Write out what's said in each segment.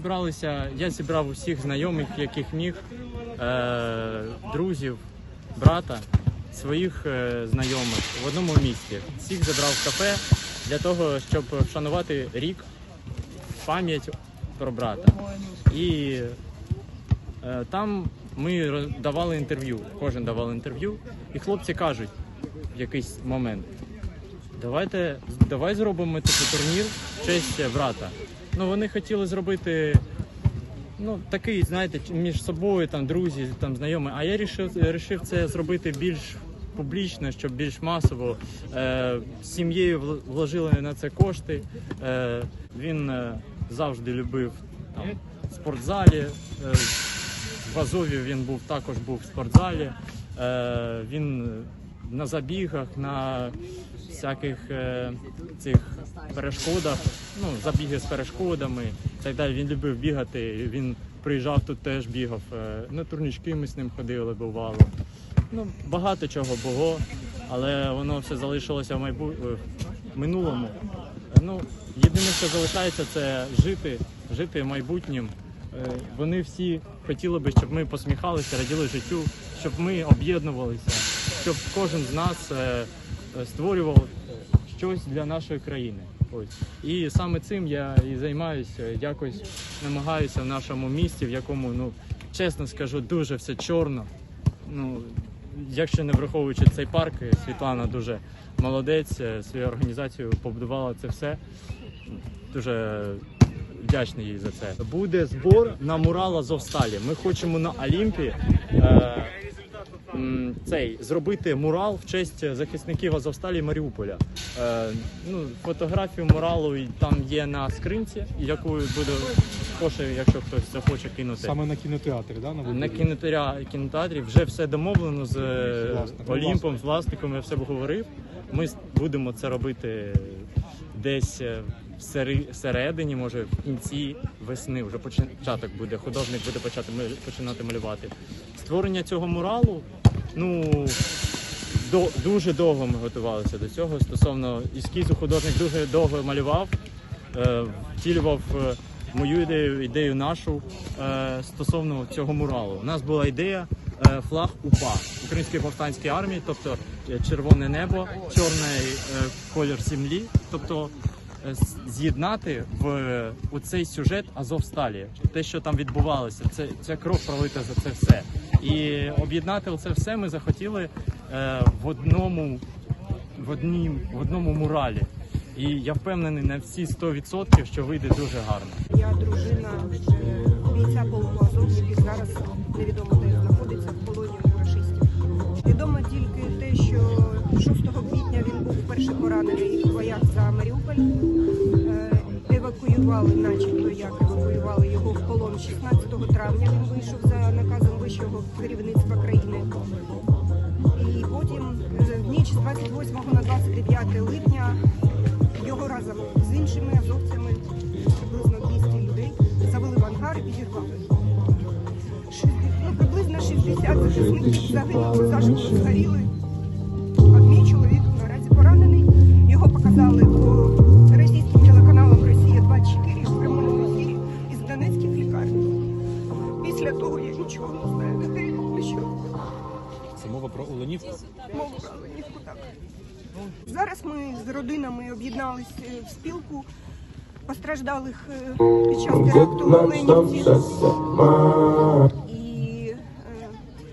зібралися, я зібрав усіх знайомих, яких міг, е, друзів, брата, своїх е, знайомих в одному місці. Всіх забрав в кафе для того, щоб вшанувати рік, пам'ять про брата. І е, там ми давали інтерв'ю, кожен давав інтерв'ю, і хлопці кажуть в якийсь момент. Давайте давай зробимо типу турнір в честь брата. Ну вони хотіли зробити ну такий, знаєте, між собою, там друзі, там знайомі. А я рішив, рішив це зробити більш публічно, щоб більш масово. Е, сім'єю вложили на це кошти. Е, він е, завжди любив там спортзалі. Е, в Азові він був також був в спортзалі. Е, він на забігах, на всяких е, цих перешкодах, ну, забіги з перешкодами і так далі. Він любив бігати. Він приїжджав тут теж бігав. Е, на турнічки ми з ним ходили, бувало. Ну, багато чого було, але воно все залишилося в майбу... е, в минулому. Ну, єдине, що залишається, це жити, жити майбутнім. Е, Вони всі хотіли би, щоб ми посміхалися, раділи життю, щоб ми об'єднувалися, щоб кожен з нас е, створював е, щось для нашої країни. Ось. І саме цим я і займаюся. Якось намагаюся в нашому місті, в якому, ну, чесно скажу, дуже все чорно. Ну, якщо не враховуючи цей парк, е, Світлана дуже молодець, е, свою організацію побудувала це все. Дуже вдячний їй за це. Буде збор на мурал Азовсталі. Ми хочемо на Олімпі е, цей зробити мурал в честь захисників Азовсталі Маріуполя. Е, ну, фотографію муралу і там є на скринці, яку буде кошер, якщо хтось захоче кинути. Саме на кінотеатрі, да? На, На кінотеатрі, кінотеатрі вже все домовлено з е, власником. Олімпом, з власником, я все говорив. Ми будемо це робити десь е, в сери- середині, може в кінці весни. Вже початок буде. Художник буде почати починати малювати. Створення цього муралу, ну до, дуже довго ми готувалися до цього. Стосовно ескізу художник дуже довго малював, е, втілював е, мою ідею, ідею нашу е, стосовно цього муралу. У нас була ідея е, флаг УПА Української повстанської армії, тобто е, червоне небо, чорний е, колір землі, тобто е, з'єднати в е, у цей сюжет Азовсталі, те, що там відбувалося, це ця кров пролита за це все. І об'єднати це все ми захотіли е, в одному в однім в одному муралі. І я впевнений на всі 100%, що вийде дуже гарно. Я дружина бійця полку який зараз невідомо де знаходиться в полоні у рашистів. Відомо тільки те, що 6 квітня він був вперше поранений в боях за Маріуполь. Евакуювали, начебто як евакуювали його в полон 16 травня. Він вийшов за наказом вищого керівництва країни. І потім е, в ніч з 28 на 29 липня його разом з іншими азовцями, приблизно 200 людей, завели в ангар і підірвали. Ну, приблизно 60 захисників загинули, заживо згоріли. Мову так. Зараз ми з родинами об'єдналися в спілку постраждалих е, під час теракту в Оленівці. І е,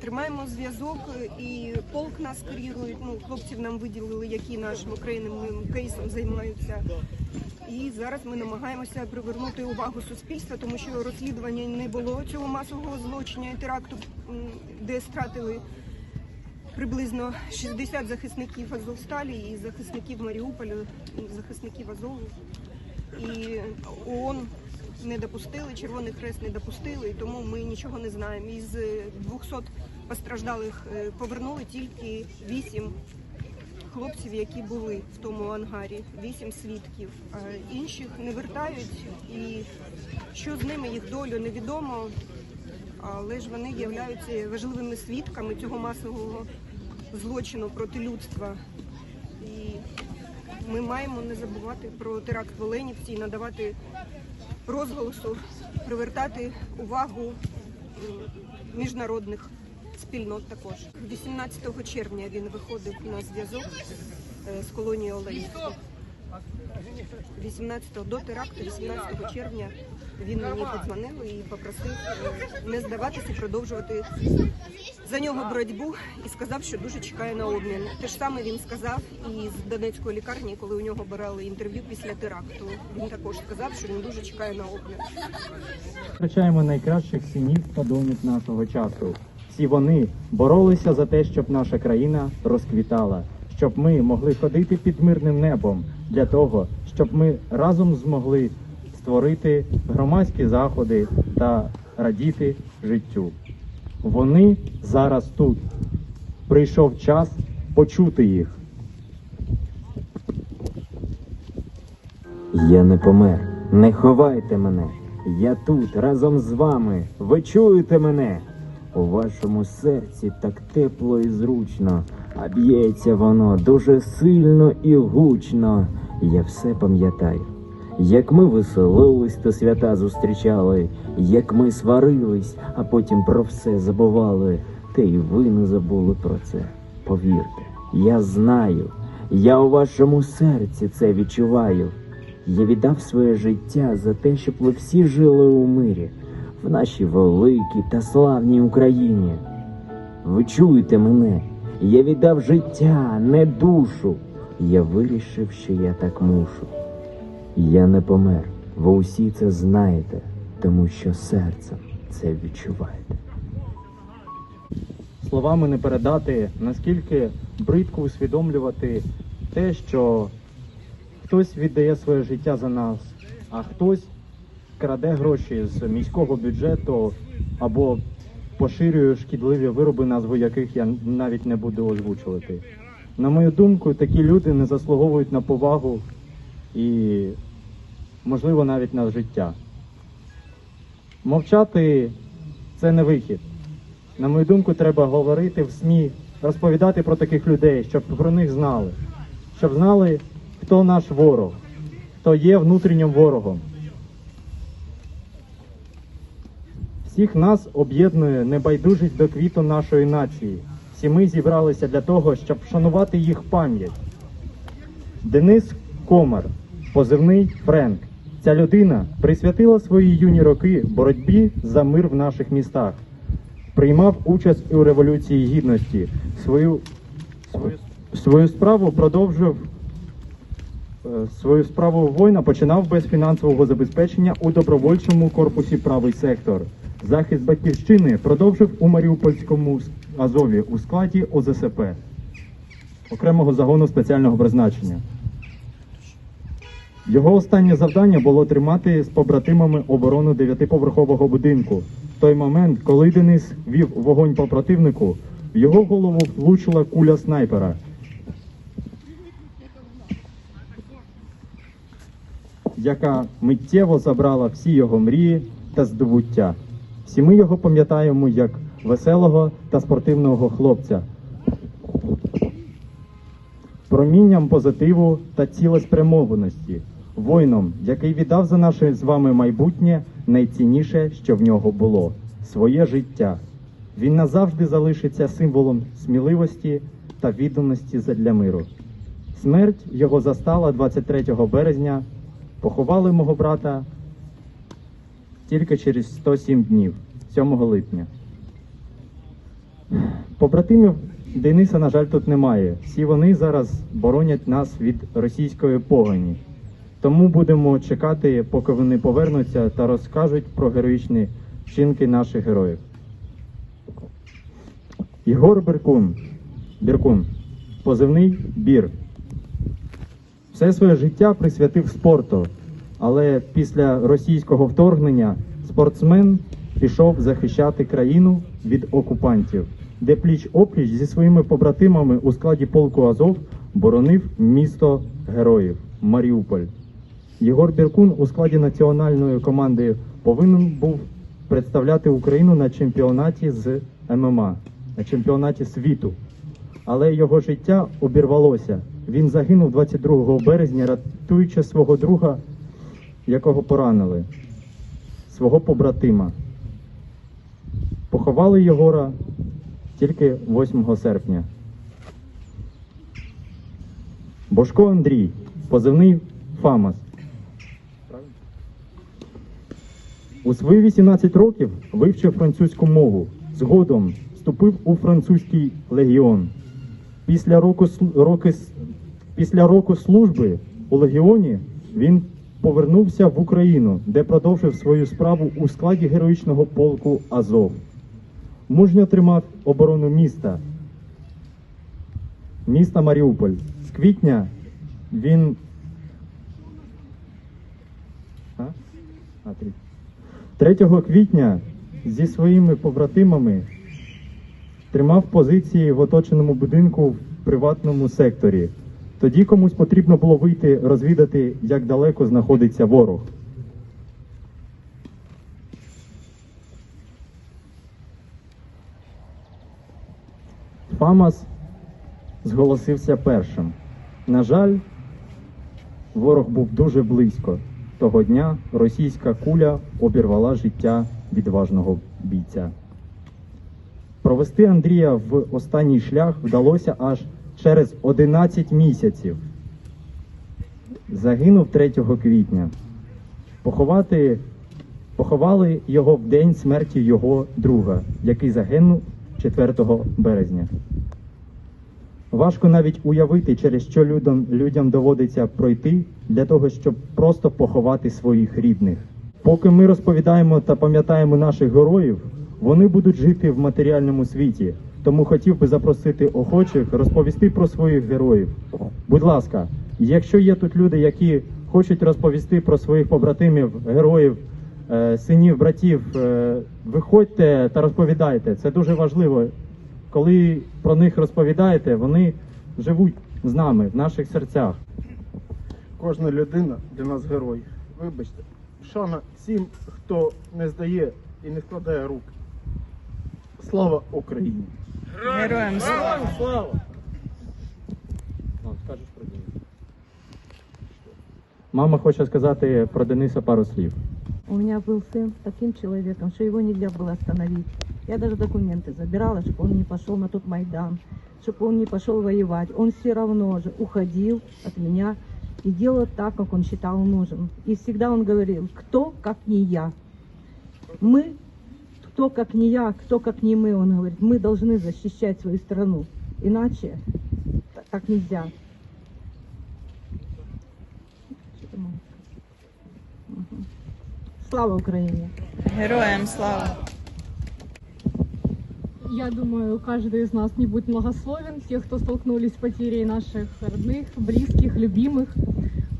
тримаємо зв'язок, і полк нас курірує. Ну, хлопців нам виділили, які нашим окремим кейсом займаються. І зараз ми намагаємося привернути увагу суспільства, тому що розслідування не було цього масового злочину і теракту, м, де стратили приблизно 60 захисників Азовсталі і захисників Маріуполя, захисників Азову. І ООН не допустили, Червоний Хрест не допустили, і тому ми нічого не знаємо. Із 200 постраждалих е, повернули тільки 8 хлопців, які були в тому ангарі, 8 свідків. А інших не вертають, і що з ними їх долю невідомо але ж вони являються важливими свідками цього масового злочину проти людства. І ми маємо не забувати про теракт в Оленівці і надавати розголосу, привертати увагу міжнародних спільнот також. 18 червня він виходив на зв'язок е, з колонією Оленівською. 18 до теракту, 18 червня він мені подзвонив і попросив е, не здаватися, продовжувати за нього боротьбу і сказав, що дуже чекає на обмін. Те ж саме він сказав і з Донецької лікарні, коли у нього брали інтерв'ю після теракту. Він також сказав, що він дуже чекає на обмін. Втрачаємо найкращих синів та доньок нашого часу. Всі вони боролися за те, щоб наша країна розквітала, щоб ми могли ходити під мирним небом для того, щоб ми разом змогли створити громадські заходи та радіти життю. Вони зараз тут. Прийшов час почути їх. Я не помер. Не ховайте мене. Я тут разом з вами. Ви чуєте мене? У вашому серці так тепло і зручно, а б'ється воно дуже сильно і гучно. Я все пам'ятаю. Як ми веселились та свята зустрічали, як ми сварились, а потім про все забували, та й ви не забули про це. Повірте, я знаю, я у вашому серці це відчуваю. Я віддав своє життя за те, щоб ви всі жили у мирі, в нашій великій та славній Україні. Ви чуєте мене? Я віддав життя, не душу. Я вирішив, що я так мушу. Я не помер. Ви усі це знаєте, тому що серцем це відчуваєте. словами не передати, наскільки бридко усвідомлювати те, що хтось віддає своє життя за нас, а хтось краде гроші з міського бюджету або поширює шкідливі вироби, назву яких я навіть не буду озвучувати. На мою думку, такі люди не заслуговують на повагу і, можливо, навіть на життя. Мовчати це не вихід. На мою думку, треба говорити в СМІ, розповідати про таких людей, щоб про них знали, щоб знали, хто наш ворог, хто є внутрішнім ворогом. Всіх нас об'єднує небайдужість до квіту нашої нації. Всі ми зібралися для того, щоб вшанувати їх пам'ять. Денис Комар, позивний Френк. Ця людина присвятила свої юні роки боротьбі за мир в наших містах приймав участь у революції гідності. Свою, свою, свою справу продовжив е, свою справу воїна починав без фінансового забезпечення у добровольчому корпусі правий сектор. Захист батьківщини продовжив у Маріупольському Азові у складі ОЗСП окремого загону спеціального призначення. Його останнє завдання було тримати з побратимами оборону дев'ятиповерхового будинку. В той момент, коли Денис вів вогонь по противнику, в його голову влучила куля снайпера. яка миттєво забрала всі його мрії та здобуття. Всі ми його пам'ятаємо як веселого та спортивного хлопця, промінням позитиву та цілеспрямованості, воїном, який віддав за наше з вами майбутнє найцінніше, що в нього було своє життя. Він назавжди залишиться символом сміливості та відданості задля миру. Смерть його застала 23 березня. Поховали мого брата тільки через 107 днів, 7 липня. Побратимів Дениса, на жаль, тут немає. Всі вони зараз боронять нас від російської погані. Тому будемо чекати, поки вони повернуться та розкажуть про героїчні вчинки наших героїв. Єгор Біркун. Біркун. Позивний Бір. Все своє життя присвятив спорту, але після російського вторгнення спортсмен пішов захищати країну від окупантів, де пліч опліч зі своїми побратимами у складі полку Азов боронив місто героїв Маріуполь. Єгор Біркун у складі національної команди повинен був представляти Україну на чемпіонаті з ММА, на чемпіонаті світу але його життя обірвалося. Він загинув 22 березня, рятуючи свого друга, якого поранили. свого побратима. Поховали Єгора тільки 8 серпня. Бошко Андрій, позивний Фамас. У свої 18 років вивчив французьку мову. Згодом вступив у французький легіон. Після року, роки, після року служби у легіоні він повернувся в Україну, де продовжив свою справу у складі героїчного полку Азов. Мужньо тримав оборону міста. Міста Маріуполь. З квітня він. А? А. 3 квітня зі своїми побратимами тримав позиції в оточеному будинку в приватному секторі. Тоді комусь потрібно було вийти розвідати, як далеко знаходиться ворог. Фамас зголосився першим. На жаль, ворог був дуже близько. Того дня російська куля обірвала життя відважного бійця. Провести Андрія в останній шлях вдалося аж через 11 місяців. Загинув 3 квітня. Поховати, поховали його в день смерті його друга, який загинув 4 березня. Важко навіть уявити, через що людям, людям доводиться пройти для того, щоб просто поховати своїх рідних. Поки ми розповідаємо та пам'ятаємо наших героїв, вони будуть жити в матеріальному світі. Тому хотів би запросити охочих розповісти про своїх героїв. Будь ласка, якщо є тут люди, які хочуть розповісти про своїх побратимів, героїв, е, синів, братів, е, виходьте та розповідайте. Це дуже важливо коли про них розповідаєте, вони живуть з нами в наших серцях. Кожна людина для нас герой. Вибачте, шана всім, хто не здає і не складає рук. Слава Україні! Героям слава! Слава! Ну, скажеш про Дениса. Мама хоче сказати про Дениса пару слів. У меня был сын таким человеком, что его нельзя было остановить. Я даже документы забирала, чтобы он не пошел на тот Майдан, чтобы он не пошел воевать. Он все равно же уходил от меня и делал так, как он считал нужным. И всегда он говорил, кто, как не я. Мы, кто, как не я, кто, как не мы, он говорит, мы должны защищать свою страну. Иначе так нельзя. Слава Україні! Героям слава! Я думаю, каждый из нас не будет многословен, тех, кто столкнулись с потерей наших родных, близких, любимых.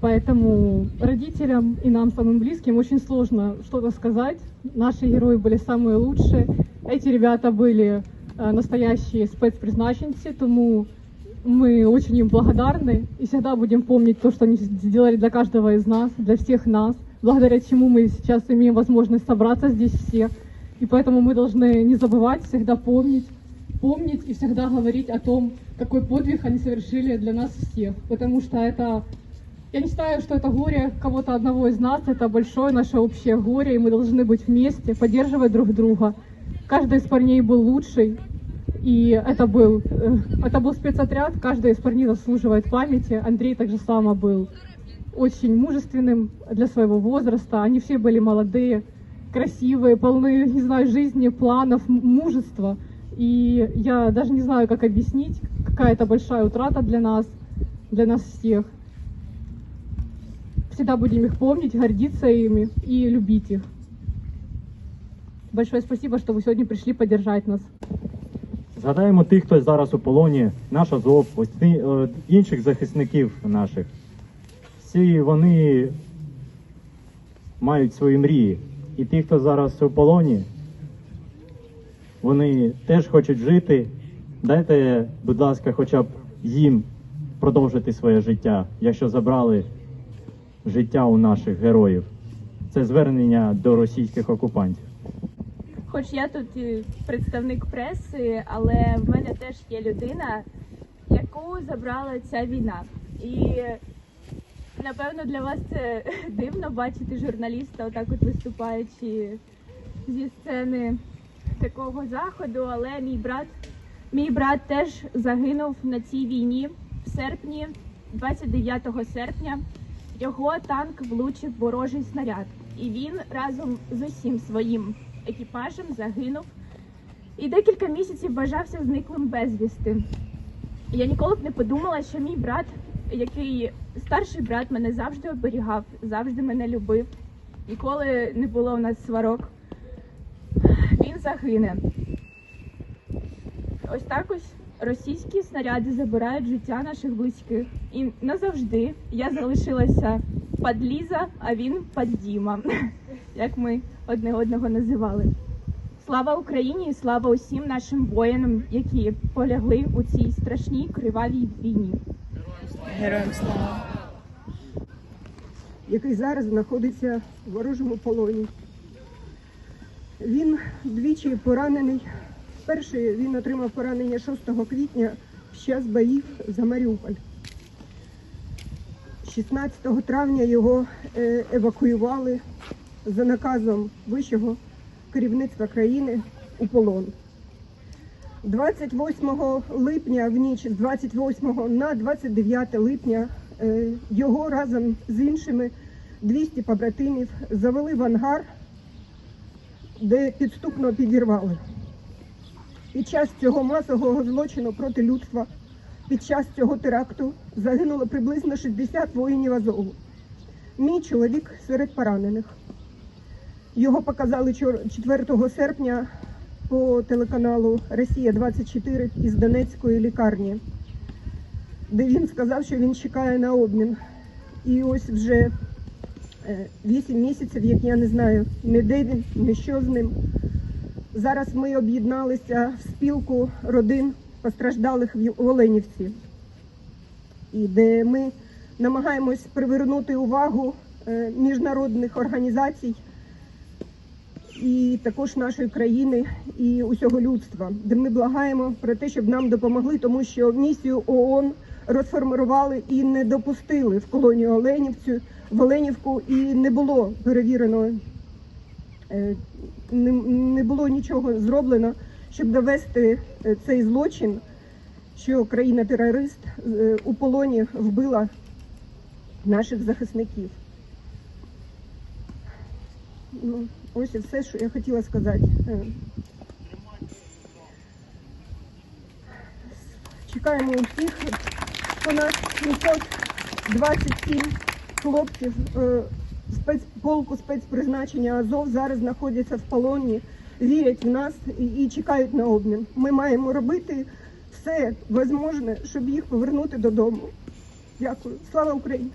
Поэтому родителям и нам, самым близким, очень сложно что-то сказать. Наши герои были самые лучшие. Эти ребята были э, настоящие спецпризначенцы, тому мы очень им благодарны и всегда будем помнить то, что они сделали для каждого из нас, для всех нас, благодаря чему мы сейчас имеем возможность собраться здесь все. И поэтому мы должны не забывать, всегда помнить, помнить и всегда говорить о том, какой подвиг они совершили для нас всех. Потому что это, я не считаю, что это горе кого-то одного из нас, это большое наше общее горе, и мы должны быть вместе, поддерживать друг друга. Каждый из парней был лучший, и это был, э, это был спецотряд, каждый из парней заслуживает памяти. Андрей также само был очень мужественным для своего возраста. Они все были молодые, красивые, полны, не знаю, жизни, планов, м- мужества. И я даже не знаю, как объяснить, какая это большая утрата для нас, для нас всех. Всегда будем их помнить, гордиться ими и любить их. Большое спасибо, что вы сегодня пришли поддержать нас. Згадаємо тих, хто зараз у полоні, наш Азов, ось ці, е, інших захисників наших. Всі вони мають свої мрії. І ті, хто зараз у полоні, вони теж хочуть жити. Дайте, будь ласка, хоча б їм продовжити своє життя, якщо забрали життя у наших героїв. Це звернення до російських окупантів. Хоч я тут представник преси, але в мене теж є людина, яку забрала ця війна. І Напевно, для вас це дивно бачити журналіста, отак от виступаючи зі сцени такого заходу, але мій брат, мій брат теж загинув на цій війні в серпні, 29 серпня. Його танк влучив ворожий снаряд, і він разом з усім своїм екіпажем загинув. І декілька місяців вважався зниклим безвісти. Я ніколи б не подумала, що мій брат, який старший брат, мене завжди оберігав, завжди мене любив. Ніколи не було у нас сварок. Він загине. Ось так ось російські снаряди забирають життя наших близьких. І назавжди я залишилася падліза, а він паддіма, як ми одне одного називали. Слава Україні і слава усім нашим воїнам, які полягли у цій страшній кривавій війні. Героям слава. який зараз знаходиться в ворожому полоні. Він двічі поранений. Перший він отримав поранення 6 квітня під час боїв за Маріуполь. 16 травня його е, евакуювали за наказом вищого керівництва країни у полон. 28 липня в ніч з 28 на 29 липня е, його разом з іншими 200 побратимів завели в ангар, де підступно підірвали. Під час цього масового злочину проти людства, під час цього теракту загинуло приблизно 60 воїнів Азову. Мій чоловік серед поранених. Його показали чор- 4 серпня по телеканалу Росія 24 із Донецької лікарні, де він сказав, що він чекає на обмін. І ось вже 8 місяців, як я не знаю, ні де він, ні що з ним. Зараз ми об'єдналися в спілку родин постраждалих в Оленівці, і де ми намагаємось привернути увагу е, міжнародних організацій і також нашої країни і усього людства, де ми благаємо про те, щоб нам допомогли, тому що місію ООН розформували і не допустили в колонію Оленівцю, в Оленівку, і не було перевірено, е, не, було нічого зроблено, щоб довести е, цей злочин, що країна-терорист е, у полоні вбила наших захисників. Ну, ось і все, що я хотіла сказати. Е, Чекаємо усіх. Понад 727 хлопців е, спецполку спецпризначення Азов зараз знаходяться в полоні, вірять в нас і, чекають на обмін. Ми маємо робити все можливе, щоб їх повернути додому. Дякую. Слава Україні!